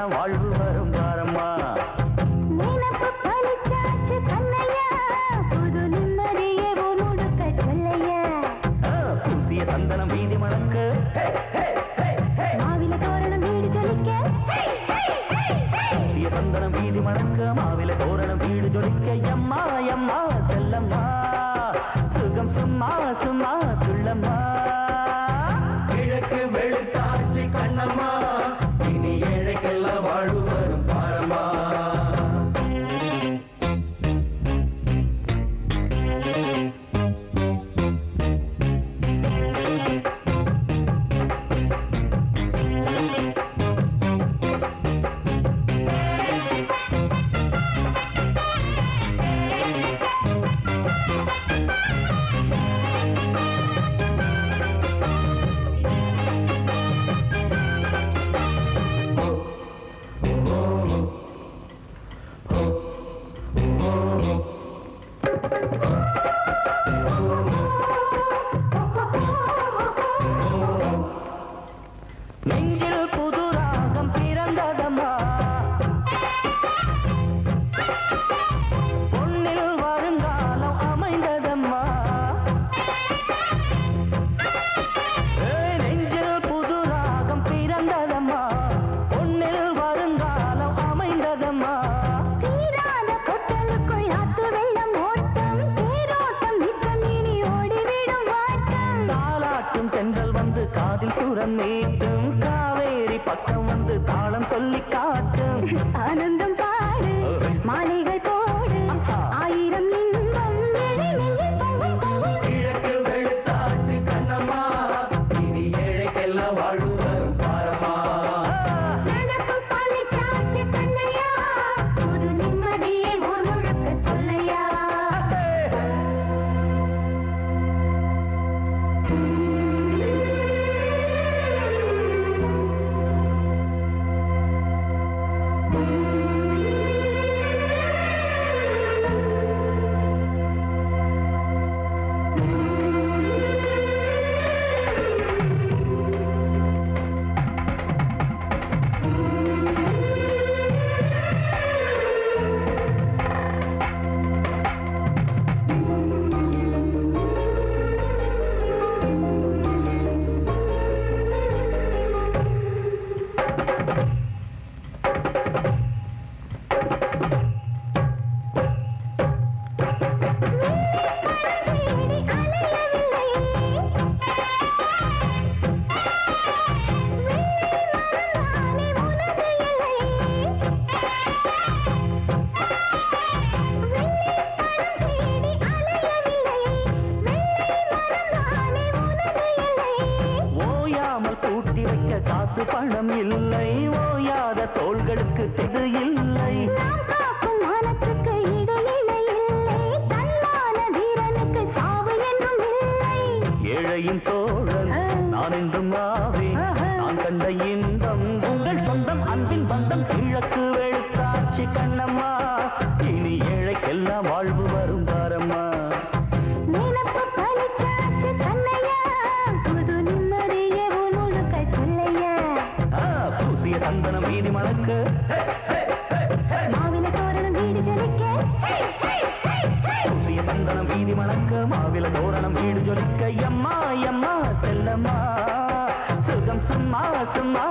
ஏழைக்கெல்லாம் வாழ்வு வரும் பாரம்மா சந்தனம் வீதி மணக்க. மாவில தோரணம் வீடு ஜொலிக்க? பூசிய சந்தனம் வீதி மணக்க மாவில தோரணம் வீடு ஜொலிக்க. எம்மா எம்மா செல்லம்மா. சுகம் சும்மா சும்மா துள்ளம்மா. கிழக்கு வெளுத்தாச்சு பக்கம் வந்து தாளம் சொல்லி காட்டும். ஆனந்தம் பணம் இல்லை. ஓயாத தோள்களுக்கு இது இல்லை. ஏழையின் தோழன் நான் என்றும் ஆவேன் நான் கண்ட இன்பம் உங்கள் சொந்தம் அன்பின் பந்தம் கிழக்கு வெளுத்தாச்சு கண்ணம்மா. சந்தனம் வீதி மணக்க. மாவில தோரணம் வீடு ஜொலிக்க. பூசிய சந்தனம் வீதி மணக்க. மாவில தோரணம் வீடு ஜொலிக்க. எம்மா எம்மா செல்லம்மா. சுகம் சும்மா சும்மா.